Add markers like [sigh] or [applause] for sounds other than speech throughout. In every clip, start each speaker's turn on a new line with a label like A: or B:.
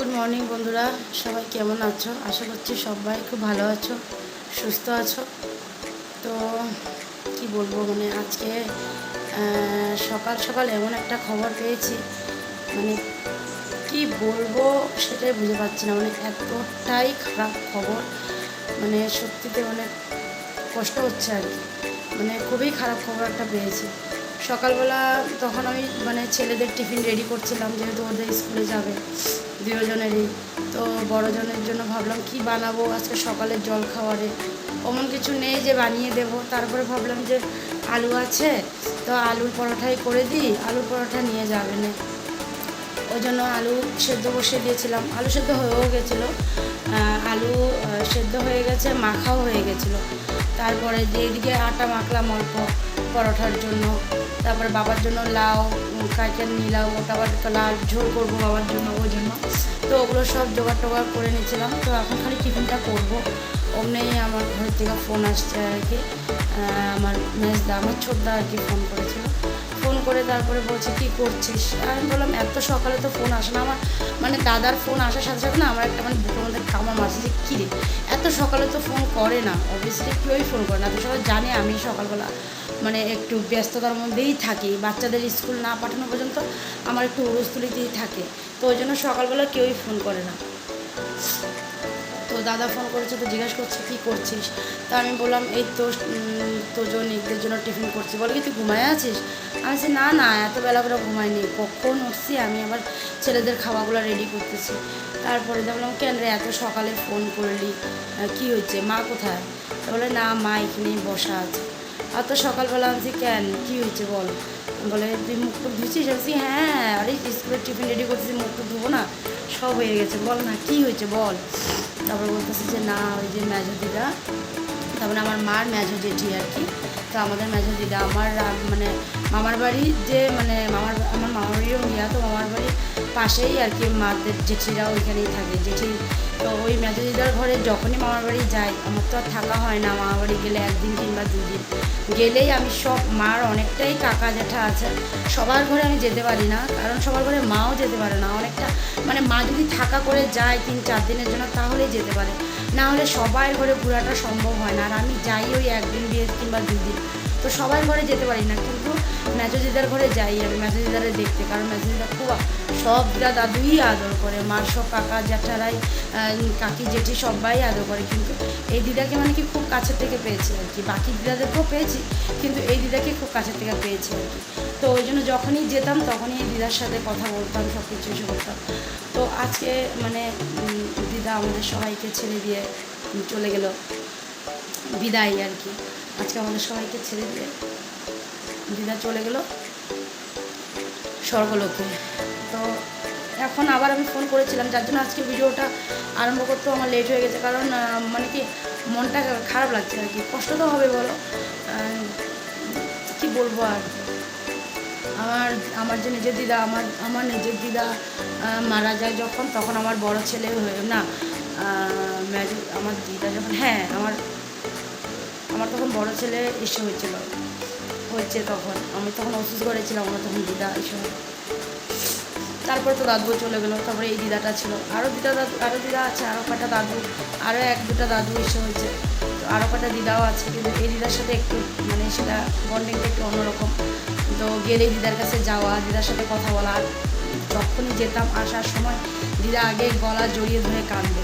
A: Good morning বন্ধুরা। সবাই কেমন আছো? আশা করছি সবাই খুব ভালো আছো, সুস্থ আছো। তো কি বলব মানে আজকে সকাল সকাল এমন একটা খবর পেয়েছি। মানে কি বলব, সেটাই বুঝে পাচ্ছি না। মানে এতটাই খারাপ খবর। মানে সত্যিতে মানে কষ্ট হচ্ছে আর কি। মানে খুবই খারাপ খবর একটা পেয়েছি। সকালবেলা তখন আমি মানে ছেলেদের টিফিন রেডি করছিলাম, যেহেতু ওদের স্কুলে যাবে দুজনেরই তো বড়জনের জন্য ভাবলাম, কি বানাবো আজকে সকালের জল খাওয়ারে? অমন কিছু নেই যে বানিয়ে দেবো। তারপরে ভাবলাম যে আলু আছে, তো আলুর পরোটাই করে দিই, আলুর পরোটা নিয়ে যাবে না। ওই জন্য আলু সেদ্ধ বসিয়ে দিয়েছিলাম। আলু সেদ্ধ হয়েও গেছিল। আলু সেদ্ধ হয়ে গেছে, মাখাও হয়ে গেছিল। তারপরে যে এদিকে আটা মাখলাম অল্প পরোটার জন্য। তারপরে বাবার জন্য লাউ কাইটে নিলাম ওটা আবার লাল ঝোল করব বাবার জন্য, ওই জন্য। তো ওগুলো সব জোগাড় টোগাড় করে নিয়েছিলাম। তো এখন খালি টিফিনটা করব। অমনি আমার ঘর থেকে ফোন আসছে আর কি। আমার মেজদা, আমার ছোটদা আর কি ফোন করেছিল। ফোন করে তারপরে বলছে, কি করছিস? আমি বললাম, এত সকালে তো ফোন আসে না। আমার মানে দাদার ফোন আসার সাথে সাথে না আমার একটা মানে বুকের মধ্যে কামড় মারছে যে, কী রে? এত সকালে তো ফোন করে না। অবভিয়াসলি কেউই ফোন করে না। তো সবাই জানে আমি সকালবেলা মানে একটু ব্যস্ততার মধ্যেই থাকি। বাচ্চাদের স্কুল না পাঠানো পর্যন্ত আমার একটু উড়োস্তুলিতেই থাকে। তো ওই জন্য সকালবেলা কেউই ফোন করে না। তো দাদা ফোন করেছে তো জিজ্ঞাসা করছে কী করছিস? তা আমি বললাম এই তো উম, তোজন এদের জন্য টিফিন করছি। বলে কি তুই ঘুমায় আছিস? আমি বলছি না না এত বেলা করে ঘুমাইনি কখন উঠছি আমি আবার ছেলেদের খাওয়াগুলো রেডি করতেছি। তারপরে দেখলাম কেন রে এত সকালে ফোন করলি? কি হয়েছে? মা কোথায়? বলে না মা এখানেই বসা আছে। আর তো সকালবেলা আমি কেন? কী হয়েছে বল? বলে, তুই মুখ টুক ধুচ্ছিস আমি হ্যাঁ আরে স্কুলের টিফিন রেডি করতেছি, মুখ টুক ধুবো না, সব হয়ে গেছে। বল না, কী হয়েছে বল? তারপরে বলতেছে যে, না, ওই যে মেজো দিদা, তারপরে আমার মার মেজো জেঠি আর কি। তো আমাদের মেজো দিদা, আমার মানে মামার বাড়ি যে মানে মামার, আমার মামার বাড়িও নিয়া তো মামার বাড়ির পাশেই আর কি মাদের জেঠিরা ওইখানেই থাকে। জেঠি তো ওই মেজো দিদার ঘরে যখনই মামার বাড়ি যাই আমার তো আর থাকা হয় না। মামার বাড়ি গেলে একদিন কিংবা দুদিন। গেলেই আমি সব মার অনেকটাই কাকা জ্যাঠা আছে। সবার ঘরে আমি যেতে পারি না, কারণ সবার ঘরে মাও যেতে পারে না। অনেকটা মানে মা যদি থাকা করে যায় তিন চার দিনের জন্য, তাহলেই যেতে পারে। না হলে সবাই ঘরে ঘোরাটা সম্ভব হয় না। আর আমি যাই ওই একদিন বিয়ে কিংবা দুদিন। তো সবাই ঘরে যেতে পারি না। কিন্তু মেজো দিদার ঘরে যাই আমি, মেজো দিদারে দেখতে। কারণ মেজো খুব সব দিদা দাদুই আদর করে মার সব কাকা জ্যাঠারাই কাকি জেঠি সবাই আদর করে। কিন্তু এই দিদাকে মানে কি খুব কাছের থেকে পেয়েছি আর কি। বাকি দিদাদেরকেও পেয়েছি, কিন্তু এই দিদাকে খুব কাছের থেকে পেয়েছি আর কি। তো ওই জন্য যখনই যেতাম তখনই এই দিদার সাথে কথা বলতাম সব কিছু এসে করতাম তো আজকে মানে দিদা আমাদের সবাইকে ছেড়ে দিয়ে চলে গেল বিদায় আর কি। আজকে আমাদের সবাইকে ছেড়ে দিয়ে দিদা চলে গেল স্বর্গলোকে। তো এখন আবার আমি ফোন করেছিলাম, যার জন্য আজকে ভিডিওটা আরম্ভ করতেও আমার লেট হয়ে গেছে। কারণ মানে কি, মনটা খারাপ লাগছে আর কি। কষ্ট তো হবে বলো। কি বলব আর? আমার আমার যে নিজের দিদা, আমার আমার নিজের দিদা মারা যায় যখন, তখন আমার বড় ছেলে হয়ে, না ম্যাজিক আমার দিদা যখন হ্যাঁ আমার আমার তখন বড় ছেলে ইস্যু হয়েছিল। হয়েছে তখন। আমি তখন অসুস্থ করেছিলাম, আমার তখন দিদা হয় তারপরে তো দাদু চলে গেলো, তারপরে এই দিদাটা ছিল। আরও দিদা দাদু আরও দিদা আছে আরও কটা দাদু আরও এক দুটা দাদু এসে হয়েছে। তো আরও কটা দিদাও আছে, কিন্তু এই দিদার সাথে একটু মানে সেটা বন্ডিংটা একটু অন্যরকম। তো গেলে দিদার কাছে যাওয়া, দিদার সাথে কথা বলা যখনই যেতাম আসার সময় দিদা আগে গলা জড়িয়ে ধরে কাঁদবে।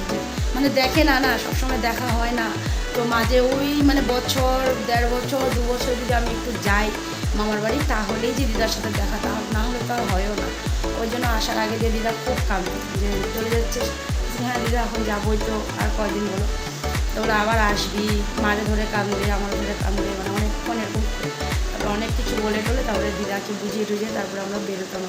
A: মানে দেখে না না, সবসময় দেখা হয় না। তো মাঝে ওই মানে বছর, দেড় বছর, দু বছর যদি আমি একটু যাই মামার বাড়ি, তাহলেই যে দিদার সাথে দেখা, তা না হলে তো হয়ও না। ওই জন্য আসার আগে যে দিদা খুব কাঁদবে যে চলে যাচ্ছে হ্যাঁ দিদা, এখন যাবোই তো, আর কয়দিন বলো তো ওরা আবার আসবি। মারে ধরে কাঁদবে আমার ধরে কাঁদবে মানে অনেকক্ষণ এরকম তারপরে অনেক কিছু বলে টলে, তারপরে দিদাকে বুঝিয়ে টুঝিয়ে তারপরে আমরা বেরোতাম।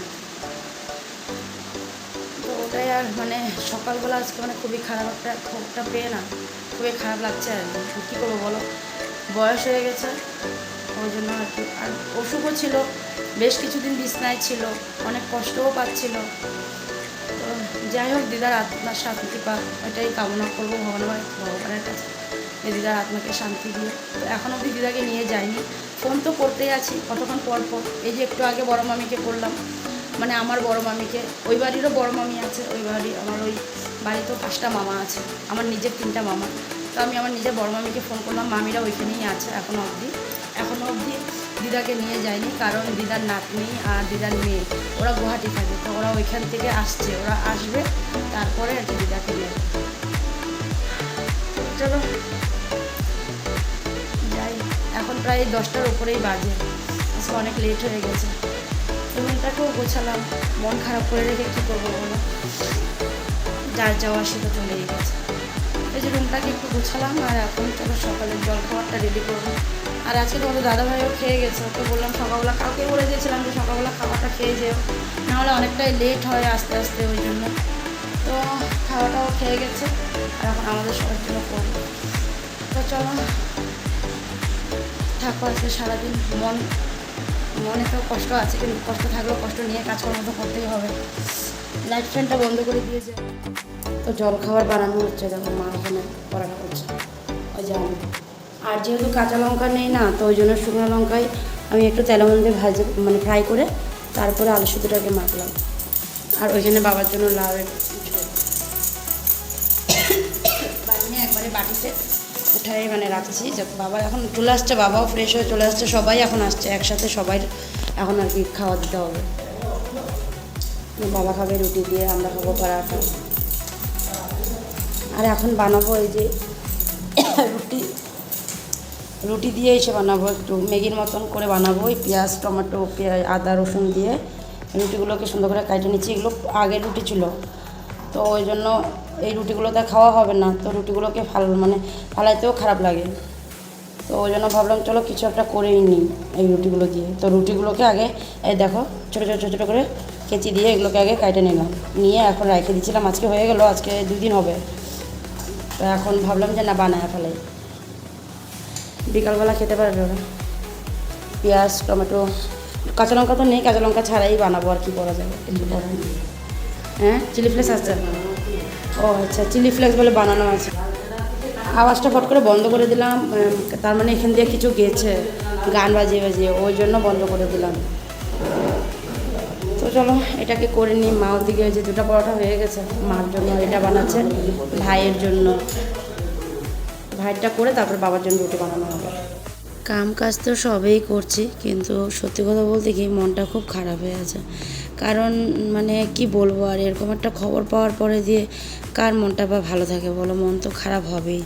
A: তো ওটাই আর মানে সকালবেলা আজকে মানে খুবই খারাপ একটা খবরটা পেয়ে না, খুবই খারাপ লাগছে আর কী করব বলো? বয়স হয়ে গেছে। ওই জন্য কি। আর অসুখও ছিল, বেশ কিছুদিন বিছনায় ছিল, অনেক কষ্টও পাচ্ছিল। তো যাই হোক, দিদার আত্মার শান্তি পাক ওইটাই কামনা করব ভগবানের ভগবানের কাছে। যে দিদার আত্মাকে শান্তি দিয়ে। তো এখন অবধি দিদাকে নিয়ে যাইনি। ফোন তো করতেই আছি, কতক্ষণ পর পর। এই যে একটু আগে বড় মামিকে করলাম। মানে আমার বড় মামিকে। ওই বাড়িরও বড় মামি আছে, ওই বাড়ি, আমার ওই বাড়িতেও পাঁচটা মামা আছে। আমার নিজের তিনটা মামা। তো আমি আমার নিজের বড় মামিকে ফোন করলাম, মামিরা ওইখানেই আছে এখনও অবধি। এখনও অবধি দিদাকে নিয়ে যায়নি, কারণ দিদার নাতনি আর দিদার মেয়ে, ওরা গুয়াহাটি থাকে, তো ওরা ওইখান থেকে আসছে, ওরা আসবে, তারপরে আর কি দিদাকে নেবে চলো, যাই, এখন প্রায় দশটার উপরেই বাজে, আজকে অনেক লেট হয়ে গেছে। রুমটাকেও গোছালাম, মন খারাপ করে রেখে কী করব বলো? যার যাওয়া সেটা চলেই। যে রুমটাকে একটু গোছালাম আর এখন চলো সকালের জল খাবারটা রেডি করব। আর আজকে তোমাদের দাদাভাইও খেয়ে গেছে, ওকে বললাম সকালবেলা কাউকে বলে দিয়েছিলাম যে সকালবেলা খাবারটা খেয়ে যেও নাহলে অনেকটাই লেট হয় আস্তে আস্তে ওই জন্য। তো খাওয়াটাও খেয়ে গেছে, আর এখন আমাদের সবার জন্য করব তো চলো, থাকো আজকে সারাদিন, মন, মনে তো কষ্ট আছে, কিন্তু কষ্ট থাকলেও কষ্ট নিয়ে কাজকর্ম তো করতেই হবে। লাইট ফ্যানটা বন্ধ করে দিয়ে যায় তো জল খাবার বানানো হচ্ছে, দেখো মা এখানে পড়াটা করছে। ওই আমি। আর যেহেতু কাঁচা লঙ্কা নেই না, তো ওই জন্য শুকনো লঙ্কায় আমি একটু তেলের মধ্যে ভাজে মানে ফ্রাই করে তারপরে আলু সুতোটাকে মাখলাম। আর ওইখানে বাবার জন্য ঝোল [coughs] বানিয়ে একবারে বাটিতে উঠাই মানে রাখছি। বাবা এখন চলে আসছে, বাবাও ফ্রেশ হয়ে চলে আসছে, সবাই এখন আসছে, একসাথে সবাই এখন আর কি খাওয়া দিতে হবে। বাবা খাবে রুটি দিয়ে, আমরা খাব পরাঠা। আর এখন বানাবো এই যে রুটি রুটি দিয়ে এসে বানাবো একটু। ম্যাগির মতন করে বানাবো ওই পেঁয়াজ, টমেটো, পেঁয়াজ, আদা, রসুন দিয়ে। রুটিগুলোকে সুন্দর করে কাটে নিচ্ছি। এগুলো আগের রুটি ছিল। তো ওই জন্য এই রুটিগুলোতে খাওয়া হবে না। তো রুটিগুলোকে ফাল মানে ফালাইতেও খারাপ লাগে। তো ওই জন্য ভাবলাম, চলো কিছু একটা করেই নিই এই রুটিগুলো দিয়ে। তো রুটিগুলোকে আগে, এই দেখো, ছোটো ছোটো ছোটো ছোটো করে কেচি দিয়ে এগুলোকে আগে কাটে নিলাম। নিয়ে এখন রেখে দিয়েছিলাম। আজকে হয়ে গেলো, আজকে দুদিন হবে। তো এখন ভাবলাম যে না, বানায় ফেলাই। বিকালবেলা খেতে পারবে ওরা। পেঁয়াজ, টমেটো, কাঁচা লঙ্কা তো নেই, কাঁচা লঙ্কা ছাড়াই বানাবো আর কি করা যাবে হ্যাঁ চিলি ফ্লেক্স আছে? ও আচ্ছা চিলি ফ্লেক্স বলে বানানো আছে। আওয়াজটা ফট করে বন্ধ করে দিলাম তার মানে এখান দিয়ে কিছু গেছে, গান বাজিয়ে বাজিয়ে, ওই জন্য বন্ধ করে দিলাম। চলো, এটাকে করে নিই। মা ওই যে দুটো পরোটা হয়ে গেছে। মার জন্য এটা বানাচ্ছে, ভাইয়ের জন্য। ভাইয়েরটা করে তারপর বাবার জন্য রুটি বানানো হবে। কাম কাজ তো সবেই করছি, কিন্তু সত্যি কথা বলতে কি, মনটা খুব খারাপ হয়ে আছে। কারণ মানে কি বলব আর, এরকম একটা খবর পাওয়ার পরে দিয়ে কার মনটা বা ভালো থাকে বলো? মন তো খারাপ হবেই।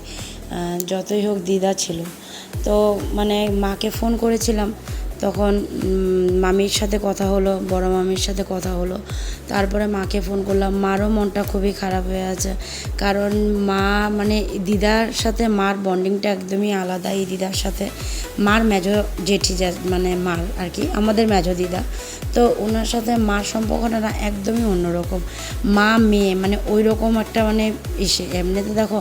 A: যতই হোক দিদা ছিল। তো মানে মাকে ফোন করেছিলাম তখন মামির সাথে কথা হলো, বড় মামির সাথে কথা হলো। তারপরে মাকে ফোন করলাম মারও মনটা খুবই খারাপ হয়ে আছে। কারণ মা মানে দিদার সাথে মার বন্ডিংটা একদমই আলাদা এই দিদার সাথে। মার মেজো জেঠি মানে মার আর কি, আমাদের মেজো দিদা। তো ওনার সাথে মার সম্পর্কটা না একদমই অন্যরকম। মা, মেয়ে মানে ওই রকম একটা মানে ইসে। এমনিতে দেখো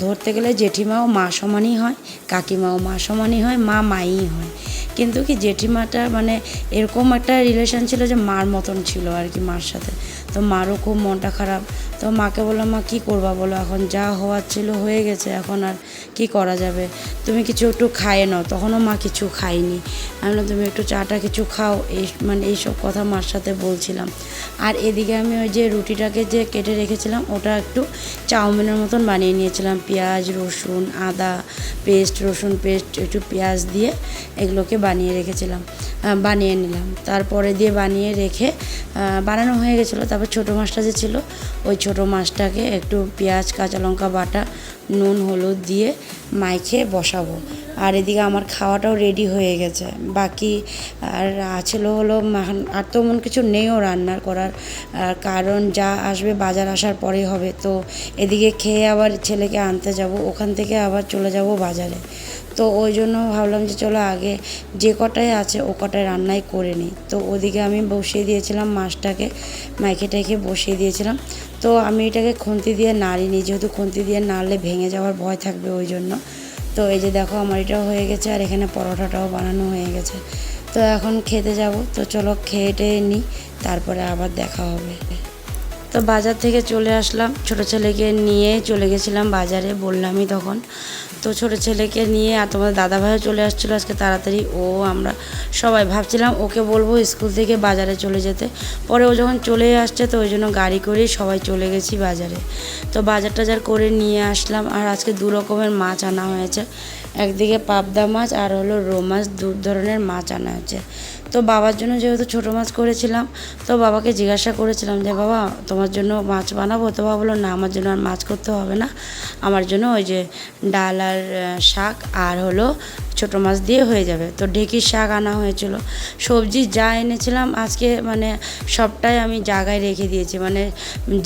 A: ধরতে গেলে জেঠিমাও মা সমানই হয়, কাকিমাও মা সমানই হয়, মা, মাই হয়। কিন্তু কি জেঠিমাটা মানে এরকম একটা রিলেশন ছিল যে মার মতন ছিল আর কি মার সাথে। তো মারও খুব মনটা খারাপ। তো মাকে বললাম মা কী করবা বলো? এখন যা হওয়ার ছিল হয়ে গেছে এখন আর কি করা যাবে? তুমি কিছু একটু খাইয়ে নাও। তখনও মা কিছু খাইনি। আমি বললাম, তুমি একটু চাটা কিছু খাও। এই মানে এইসব কথা মার সাথে বলছিলাম। আর এদিকে আমি ওই যে রুটিটাকে যে কেটে রেখেছিলাম ওটা একটু চাউমিনের মতন বানিয়ে নিয়েছিলাম। পেঁয়াজ রসুন আদা পেস্ট রসুন পেস্ট একটু পেঁয়াজ দিয়ে এগুলোকে বানিয়ে রেখেছিলাম বানিয়ে নিলাম। তারপরে দিয়ে বানিয়ে রেখে বানানো হয়ে গেছিল, তারপর ছোটো মাছটা যে ছিল, ওই ছোটো মাছটাকে একটু পেঁয়াজ, কাঁচা লঙ্কা, বাটা, নুন, হলুদ দিয়ে মাইখে বসাবো। আর এদিকে আমার খাওয়াটাও রেডি হয়ে গেছে। বাকি আর ছিল হলো আর তো এমন কিছু নেইও রান্নার করার। কারণ যা আসবে বাজার আসার পরেই হবে। তো এদিকে খেয়ে আবার ছেলেকে আনতে যাব, ওখান থেকে আবার চলে যাব বাজারে। তো ওই জন্য ভাবলাম যে চলো আগে যে কটাই আছে ও কটায় রান্নাই করে নিই। তো ওদিকে আমি বসিয়ে দিয়েছিলাম মাছটাকে, মাইকে টাইকে বসিয়ে দিয়েছিলাম। তো আমি এটাকে খুন্তি দিয়ে নাড়িনি, যেহেতু খুন্তি দিয়ে নাড়লে ভেঙে যাওয়ার ভয় থাকবে ওই জন্য। তো এই যে দেখো আমার এটাও হয়ে গেছে আর এখানে পরোটাটাও বানানো হয়ে গেছে। তো এখন খেতে যাব, তো চলো খেয়ে টেয়ে নিই, তারপরে আবার দেখা হবে। তো বাজার থেকে চলে আসলাম। ছোট ছেলেকে নিয়ে চলে গেছিলাম বাজারে বললামই তখন। তো ছোট ছেলেকে নিয়ে আর তোমাদের দাদাভাইও চলে আসছিল আজকে তাড়াতাড়ি। ও আমরা সবাই ভাবছিলাম ওকে বলব স্কুল থেকে বাজারে চলে যেতে। পরে ও যখন চলে আসছে তো ওই জন্য গাড়ি করেই সবাই চলে গেছি বাজারে। তো বাজার টাজার করে নিয়ে আসলাম আর আজকে দু রকমের মাছ আনা হয়েছে। একদিকে পাবদা মাছ আর হলো রো মাছ, দু ধরনের মাছ আনা হয়েছে। তো বাবার জন্য যেহেতু ছোটো মাছ করেছিলাম, তো বাবাকে জিজ্ঞাসা করেছিলাম যে, বাবা, তোমার জন্য মাছ বানাবো? তো বাবা বলল, না, আমার জন্য আর মাছ করতে হবে না। আমার জন্য ওই যে ডাল আর শাক আর হলো ছোটো মাছ দিয়ে হয়ে যাবে। তো ঢেঁকির শাক আনা হয়েছিল। সবজি যা এনেছিলাম আজকে মানে সবটাই আমি জায়গায় রেখে দিয়েছি। মানে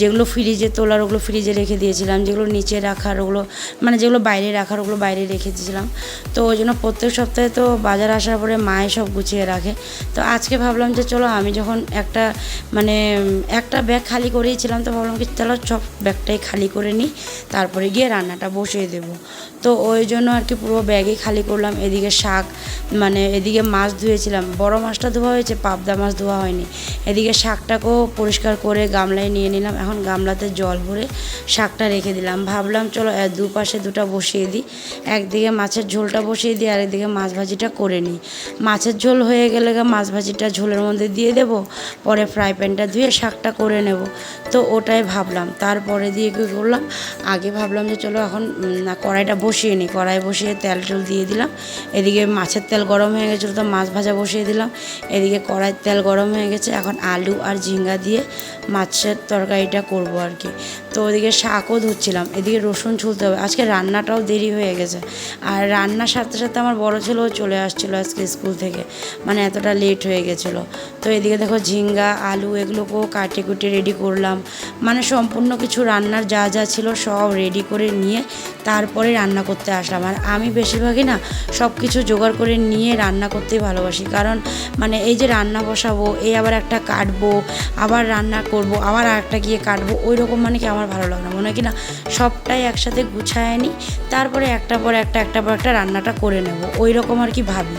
A: যেগুলো ফ্রিজে তোলার ওগুলো ফ্রিজে রেখে দিয়েছিলাম। যেগুলো নিচে রাখার ওগুলো মানে যেগুলো বাইরে রাখার ওগুলো বাইরে রেখে দিয়েছিলাম। তো ওই জন্য প্রত্যেক সপ্তাহে তো বাজার আসার পরে মায়ে সব গুছিয়ে রাখে। তো আজকে ভাবলাম যে চলো আমি যখন একটা মানে একটা ব্যাগ খালি করেইছিলাম তো ভাবলাম কি চলো সব ব্যাগটাই খালি করে নিই। তারপরে গিয়ে রান্নাটা বসিয়ে দেবো। তো ওই জন্য আর কি পুরো ব্যাগই খালি করলাম। এদিকে শাক মানে এদিকে মাছ ধুয়েছিলাম। বড় মাছটা ধোয়া হয়েছে, পাবদা মাছ ধোয়া হয়নি। এদিকে শাকটাকেও পরিষ্কার করে গামলায় নিয়ে নিলাম। এখন গামলাতে জল ভরে শাকটা রেখে দিলাম। ভাবলাম, চলো দুপাশে দুটো বসিয়ে দিই। একদিকে মাছের ঝোলটা বসিয়ে দিই আর একদিকে মাছ ভাজিটা করে নিই। মাছের ঝোল হয়ে গেলে মাছ ভাজিটা ঝোলের মধ্যে দিয়ে দেবো। পরে ফ্রাই প্যানটা ধুয়ে শাকটা করে নেব। তো ওটাই ভাবলাম। তারপরে দিয়ে কী করলাম? আগে ভাবলাম যে চলো এখন কড়াইটা বসিয়ে নিই কড়াই বসিয়ে তেল টেল দিয়ে দিলাম। এদিকে মাছের তেল গরম হয়ে গেছিল তো মাছ ভাজা বসিয়ে দিলাম। এদিকে কড়াইয়ের তেল গরম হয়ে গেছে, এখন আলু আর ঝিঙ্গা দিয়ে মাছের তরকারিটা করব আর কি। তো ওদিকে শাকও ধুচ্ছিলাম, এদিকে রসুন ছুলতে হবে। আজকে রান্নাটাও দেরি হয়ে গেছে। আর রান্নার সাথে সাথে আমার বড় ছেলেও চলে আসছিল আজকে স্কুল থেকে মানে এতটা লেট হয়ে গেছিল। তো এদিকে দেখো ঝিঙ্গা, আলু এগুলোকেও কাটে কুটে রেডি করলাম। মানে সম্পূর্ণ কিছু রান্নার যা যা ছিল সব রেডি করে নিয়ে তারপরে রান্না করতে আসলাম। আর আমি বেশিরভাগই না সব কিছু জোগাড় করে নিয়ে রান্না করতে ভালোবাসি। কারণ মানে এই যে রান্না বসাবো, এই আবার একটা কাটবো, আবার রান্না করব, আবার আরেকটা গিয়ে কাটবো ওই রকম মানে কি আমার ভালো লাগে না। মনে হয় কি না সবটাই একসাথে গুছায় নিই তারপরে একটা পর একটা একটা পর একটা রান্নাটা করে নেব। ওই রকম আর কি ভাবি।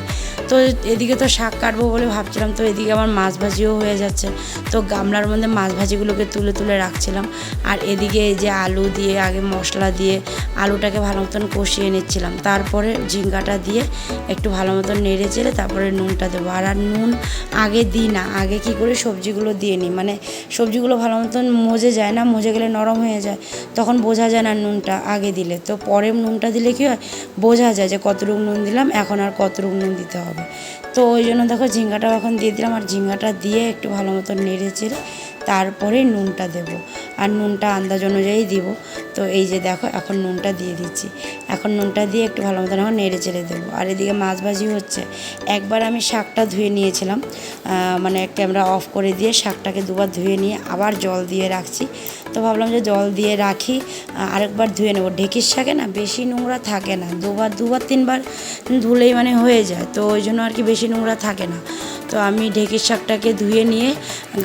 A: তো এদিকে তো শাক কাটবো বলে ভাবছিলাম, তো এদিকে আমার মাছ ভাজিও হয়ে যাচ্ছে। তো গামলার মধ্যে মাছ ভাজিগুলোকে তুলে তুলে রাখছিলাম। আর এদিকে এই যে আলু দিয়ে, আগে মশলা দিয়ে আলুটাকে ভালো মতন কষিয়ে নিচ্ছিলাম। তারপরে ঝিঙ্গাটা দিয়ে একটু ভালো মতন নেড়ে চেড়ে তারপরে নুনটা দেবো। আর আর নুন আগে দিই না, আগে কি করে সবজিগুলো দিয়ে নিই। মানে সবজিগুলো ভালো মতন মজে যায় না, মজে গেলে নরম হয়ে যায়, তখন বোঝা যায় না নুনটা আগে দিলে। তো পরে নুনটা দিলে কি হয়? বোঝা যায় যে কতটুকু নুন দিলাম, এখন আর কতটুকু নুন দিতে হবে। তো ওই জন্য দেখো ঝিঙ্গাটাও এখন দিয়ে দিলাম আর ঝিঙ্গাটা দিয়ে একটু ভালো মতো নেড়ে চেড়ে তারপরে নুনটা দেব। আর নুনটা আন্দাজ অনুযায়ী দিব। তো এই যে দেখো, এখন নুনটা দিয়ে দিচ্ছি। এখন নুনটা দিয়ে একটু ভালো মতন এখন নেড়ে চেড়ে দেবো। আর এদিকে মাছ ভাজি হচ্ছে। একবার আমি শাকটা ধুয়ে নিয়েছিলাম। মানে ক্যামেরা অফ করে দিয়ে শাকটাকে দুবার ধুয়ে নিয়ে আবার জল দিয়ে রাখছি। তো ভাবলাম যে জল দিয়ে রাখি আরেকবার ধুয়ে নেব। ঢেঁকির শাকে না বেশি নোংরা থাকে না। দুবার দুবার, তিনবার ধুলেই মানে হয়ে যায়। তো ওই জন্য আর কি বেশি নোংরা থাকে না। তো আমি ঢেঁকির শাকটাকে ধুয়ে নিয়ে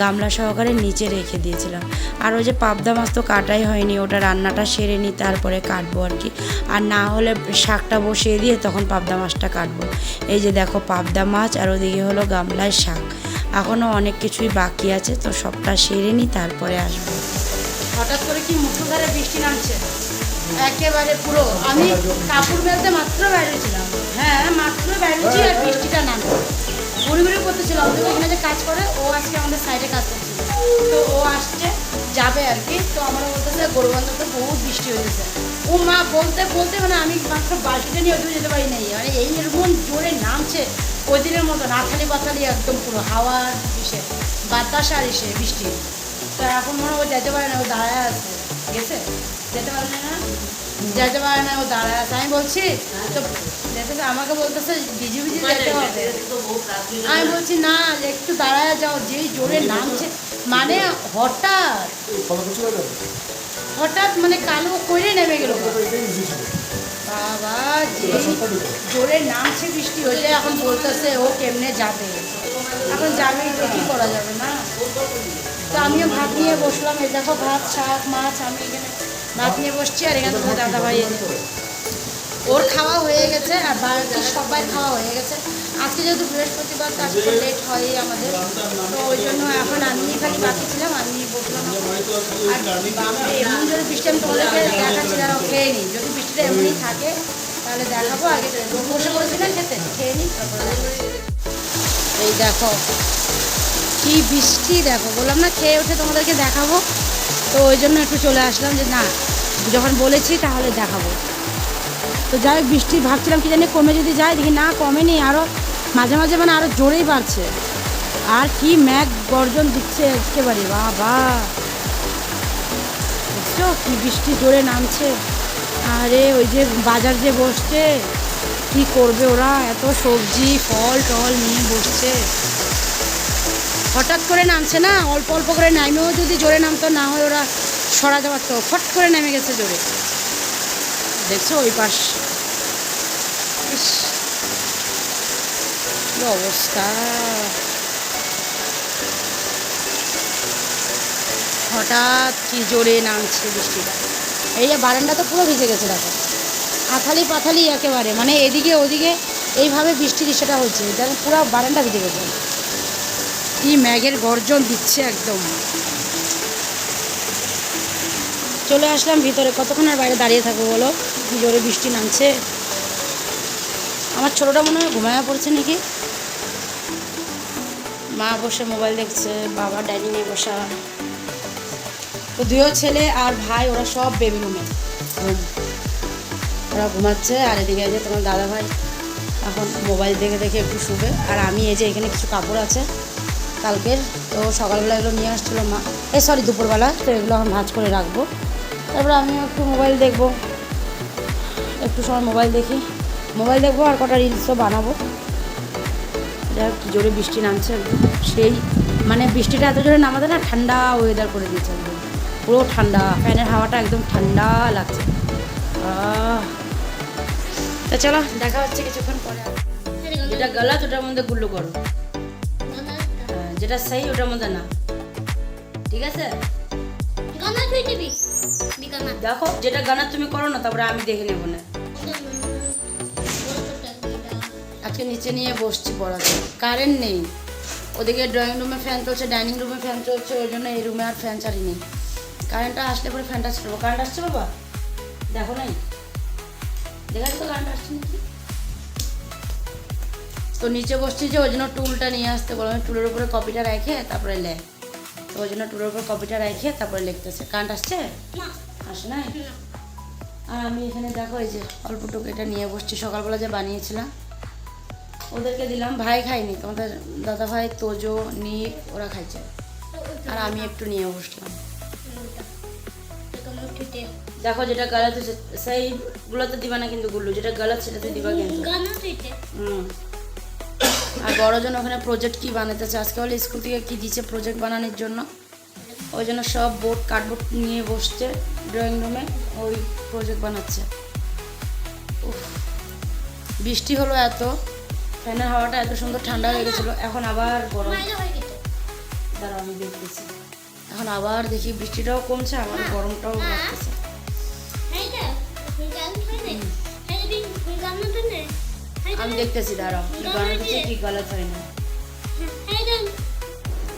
A: গামলা সহকারে নিচে রেখে দিয়েছিলাম। আর ওই যে পাবদা মাছ তো কাটাই হয়নি, ওটা রান্নাটা সেরে নিই, তারপরে কাটবো আর কি। আর না হলে শাকটা বসিয়ে দিয়ে তখন পাবদা মাছটা কাটবো। এই যে দেখো পাবদা মাছ আর ওদিকে হলো গামলায় শাক। এখনও অনেক কিছুই বাকি আছে, তো সবটা সেরে নিই, তারপরে আসব। হঠাৎ করে কি মুঠোধারে বৃষ্টি নামছে? একেবারে পুরো। আমি কাপড় মেলতে মাত্র বেরিয়েছিলাম হ্যাঁ মাত্র বেরিয়েছি আর বৃষ্টিটা নামছে ঘুরে ঘুরে করতেছিলাম। তো এখানে যে কাজ করে, ও আজকে আমাদের সাইডে কাজ করছিল তো ও আসছে যাবে আর কি। তো আমরা বলতেছে গরুবন্ধতে বহুত বৃষ্টি হয়েছে। ও মা বলতে বলতে মানে আমি মাত্র বালতিটা নিয়ে ওদিকে যেতে পারি নাই। মানে এই এরকম জোরে নামছে ওই দিনের মতো নাথালি বাতালি একদম পুরো হাওয়ার ইসে বাতাস আর ইসে বৃষ্টি। তো এখন মনে হয় ও যেতে পারে না, ও দাঁড়ায় আছে। গেছে? যেতে পারে না? যেতে পারে না, ও দাঁড়ায় আছে। আমি বলছি, তো যেতে আমাকে বলতেছে, ভিজি ভিজি যেতে হবে। আমি বলছি, না, একটু দাঁড়ায় যাও, যেই জোরে নামছে মানে হঠাৎ হঠাৎ মানে কালো করে নেমে গেল। বাবা, যে জোরে নামছে বৃষ্টি হলে এখন বলতেছে, ও কেমনে যাবে? এখন যাবেই তো কি করা যাবে না? তো আমিও ভাত নিয়ে বসলাম। এই দেখো ভাত, শাক, মাছ, আমি এখানে ভাত নিয়ে বসছি আর এখানে দাদা ভাই ওর খাওয়া হয়ে গেছে আর বাড়িতে সবাই খাওয়া হয়ে গেছে। আজকে যেহেতু বৃহস্পতিবার তো আজকে লেট হয় আমাদের। তো ওই জন্য এখন আমি খালি বাকি ছিলাম, আমি বসলাম আর এমন যদি বৃষ্টি আমি তোমাদেরকে দেখাচ্ছিলাম খেয়ে নিই যদি বৃষ্টিটা এমনি থাকে, তাহলে দেখাবো। আগে বসে পড়েছি না খেতে খেয়ে নিই এই দেখো, কি বৃষ্টি, দেখো, বললাম না খেয়ে উঠে তোমাদেরকে দেখাবো। তো ওই জন্য একটু চলে আসলাম যে না, যখন বলেছি তাহলে দেখাবো। তো যাই হোক, বৃষ্টি ভাবছিলাম কি জানি কমে যদি যায়, দেখি না কমেনি আরও মাঝে মাঝে মানে আরও জোরেই বাড়ছে। আর কি ম্যাঘ গর্জন দিচ্ছে একেবারে, বাবা। বুঝছ? কি বৃষ্টি জোরে নামছে। আরে, ওই যে বাজার যে বসছে, কি করবে ওরা? এত সবজি, ফল টল নিয়ে বসছে। হঠাৎ করে নামছে না? অল্প অল্প করে নামেও যদি জোরে নামতো, না হয় ওরা সরা যাওয়ার তো। ফট করে নেমে গেছে জোরে। দেখছ ওই পাশ? ইস, অবস্থা? হঠাৎ কি জোরে নামছে বৃষ্টিটা। এই যে বারান্দা তো পুরো ভিজে গেছে দেখো। আথালি পাথালি একেবারে মানে এদিকে ওদিকে এইভাবে বৃষ্টি দৃশ্যটা হচ্ছে। যেন পুরো বারান্দা ভিজে গেছে। কি ম্যাগের গর্জন দিচ্ছে একদম। চলে আসলাম ভিতরে। কতক্ষণ আর বাইরে দাঁড়িয়ে থাকব বলো? জোরে বৃষ্টি নামছে। আমার ছোটোটা মনে হয় ঘুমায়া পড়ছে নাকি? মা বসে মোবাইল দেখছে, বাবা ডাইনিংয়ে বসা। তো দুয়ো ছেলে আর ভাই, ওরা সব বেবি রুমে ওরা ঘুমাচ্ছে, আর এদিকে যে তোমার দাদা ভাই এখন মোবাইল দেখে দেখে একটু শুবে। আর আমি এই যে এখানে কিছু কাপড় আছে কালকের, তো সকালবেলা এগুলো নিয়ে আসছিল মা। এই সরি দুপুরবেলা, তো এগুলো এখন ভাঁজ করে রাখব। তারপরে আমিও একটু মোবাইল দেখব। একটু সময় মোবাইল দেখি। মোবাইল দেখব আর কটা রিলসও বানাবো। যাক জোরে বৃষ্টি নামছে সেই মানে বৃষ্টিটা এত জোরে নামাতে না ঠান্ডা ওয়েদার করে দিয়েছে একদম। পুরো ঠান্ডা ফ্যানের হাওয়াটা একদম ঠান্ডা লাগছে। তা চলো দেখা হচ্ছে কিছুক্ষণ পরে যেটা গলাত ওটার মধ্যে গুল্লু করো। হ্যাঁ, যেটা সেই ওটার মধ্যে না। ঠিক আছে?
B: গানা
A: দেখো যেটা গানা তুমি করো না তারপরে আমি দেখে নেব না। আজকে নিচে নিয়ে বসছি পড়াতে। কারেন্ট নেই। ওদিকে ড্রয়িং রুমে ফ্যান চলছে ডাইনিং রুমে ফ্যান চলছে ওই জন্য এই রুমে আর ফ্যান চালিয়ে নেই কারেন্টটা আসলে পরে ফ্যানটা চালাবো কারেন্ট আসছে বাবা? দেখো নাই? দেখা তো কারেন্ট আসছে নাকি? তো নিচে বসছি যে ওই জন্য টুলটা নিয়ে আসতে বললাম টুলের উপরে কপিটা রেখে তারপরে লেখ তো ওই জন্য টুলের উপরে কপিটা রেখে তারপরে লিখতেছে। কারেন্ট আসছে?
B: না।
A: আসে নাই আর আমি এখানে দেখো এই যে অল্প টুকু এটা নিয়ে বসছি। সকালবেলা যে বানিয়েছিলাম, ওদেরকে দিলাম। ভাই খাইনি তোমাদের দাদা ভাই, তোজো নীর ওরা খাইছে। আর আমি একটু নিয়ে বসলাম। দেখো যেটা গালাত হচ্ছে সেইগুলোতে দিবা না কিন্তু গুল্লু, যেটা গালাত সেটাতে দিবা কিন্তু। আর বড়জন ওখানে প্রজেক্ট কি বানাতেছে আজকে বলে স্কুল থেকে কি দিচ্ছে প্রজেক্ট বানানোর জন্য? ওই জন্য সব বোর্ড কার্ডবোর্ড নিয়ে বসছে ড্রয়িং রুমে ওই প্রজেক্ট বানাচ্ছে। উফ, বৃষ্টি হলো এত ফ্যানের হাওয়াটা এত সুন্দর ঠান্ডা হয়ে গেছিল এখন আবার গরম।
B: হয়ে
A: দাঁড়াও আমি দেখতেছি। এখন আবার দেখি বৃষ্টিটাও কমছে আবার গরমটাও লাগতেছে
B: হ্যাঁ হ্যাঁ হ্যাঁ
A: আমি দেখতেছি দাঁড়াও বানাতেছে কি গলত হয় না।
B: হ্যাঁ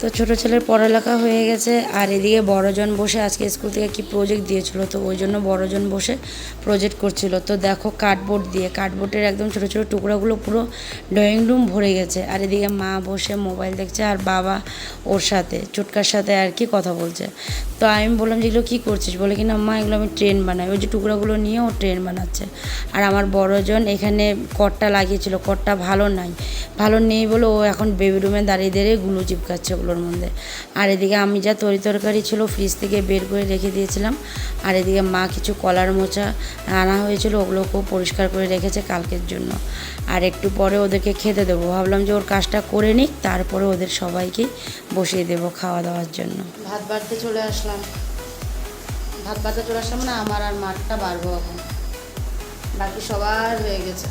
A: তো ছোট ছেলের পড়ালেখা হয়ে গেছে, আর এদিকে বড়জন বসে আজকে স্কুল থেকে কি প্রজেক্ট দিয়েছিল, তো ওই জন্য বড়জন বসে প্রজেক্ট করছিল। তো দেখো কার্ডবোর্ড দিয়ে কার্ডবোর্ডের একদম ছোট ছোট টুকরাগুলো পুরো ড্রয়িং রুম ভরে গেছে। আর এদিকে মা বসে মোবাইল দেখছে, আর বাবা ওর সাথে, চুটকার সাথে আর কি কথা বলছে। তো আমি বললাম যে, এগুলো কী করছিস? বলে কি, না মা, এগুলো আমি ট্রেন বানাই। ওই যে টুকরাগুলো নিয়ে ও ট্রেন বানাচ্ছে। আর আমার বড়জন এখানে কটটা লাগিয়েছিল, কটটা ভালো নাই। ভালো নেই বলে ও এখন বেবি রুমে দাঁড়িয়ে দাঁড়িয়ে গুলো চিপকাচ্ছে ওগুলোর মধ্যে আর এদিকে আমি যা তরি তরকারি ছিল ফ্রিজ থেকে বের করে রেখে দিয়েছিলাম। আর এদিকে মা কিছু কলার মোচা আনা হয়েছিল, ওগুলোকেও পরিষ্কার করে রেখেছে কালকের জন্য। আর একটু পরে ওদেরকে খেতে দেবো। ভাবলাম যে ওর কাজটা করে নিক, তারপরে ওদের সবাইকে বসিয়ে দেবো খাওয়া দাওয়ার জন্য। ভাত বাড়তে চলে আসলাম। ভাত বাড়তে চলে আসলাম না আমার আর মাঠটা বাড়বো এখন বাকি সবার হয়ে গেছে।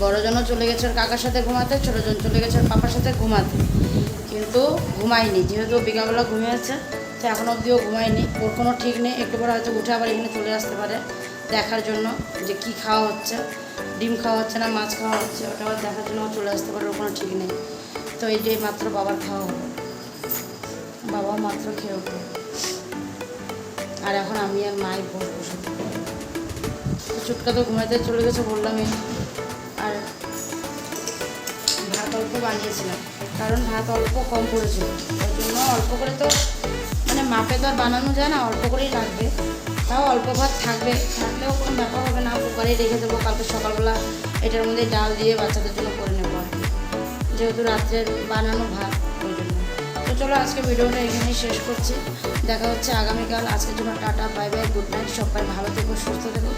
A: বড়জনও চলে গেছে ওর কাকার সাথে ঘুমাতে, ছোটোজন চলে গেছে ওর পাপার সাথে ঘুমাতে। কিন্তু ঘুমায়নি, যেহেতু বিকালবেলা ঘুমিয়েছে তো এখন অবধিও ঘুমায়নি। ওর কোনো ঠিক নেই, একটু পরে হয়তো উঠে আবার এখানে চলে আসতে পারে দেখার জন্য যে কি খাওয়া হচ্ছে। ডিম খাওয়া হচ্ছে না, মাছ খাওয়া হচ্ছে, ওটা আবার দেখার জন্য চলে আসতে পারে, ওর কোনো ঠিক নেই। তো এই যে মাত্র বাবার খাওয়া হলো। বাবা মাত্র খেয়ে উঠল। আর এখন আমি আর মাই বসবো শুধু চুটকা তো ঘুমাইতে চলে গেছে বললামই। আর ভাত অল্প বানিয়েছিলাম। কারণ ভাত অল্প কম পড়েছিল। ওই জন্য অল্প করে তো মানে মাপে তো আর বানানো যায় না, অল্প করেই লাগবে। তাও অল্প ভাত থাকবে। থাকলেও কোনো ব্যাপার হবে না, কুকারেই রেখে দেবো। কালকে সকালবেলা এটার মধ্যে ডাল দিয়ে বাচ্চাদের জন্য করে নেব আর কি। যেহেতু রাত্রের বানানো ভাত, ওই জন্য। তো চলো আজকে ভিডিওটা এখানেই শেষ করছি। দেখা হচ্ছে আগামীকাল। আজকের জন্য tata, bye bye, good night, সবাই ভালো থেকো, সুস্থ থেকো।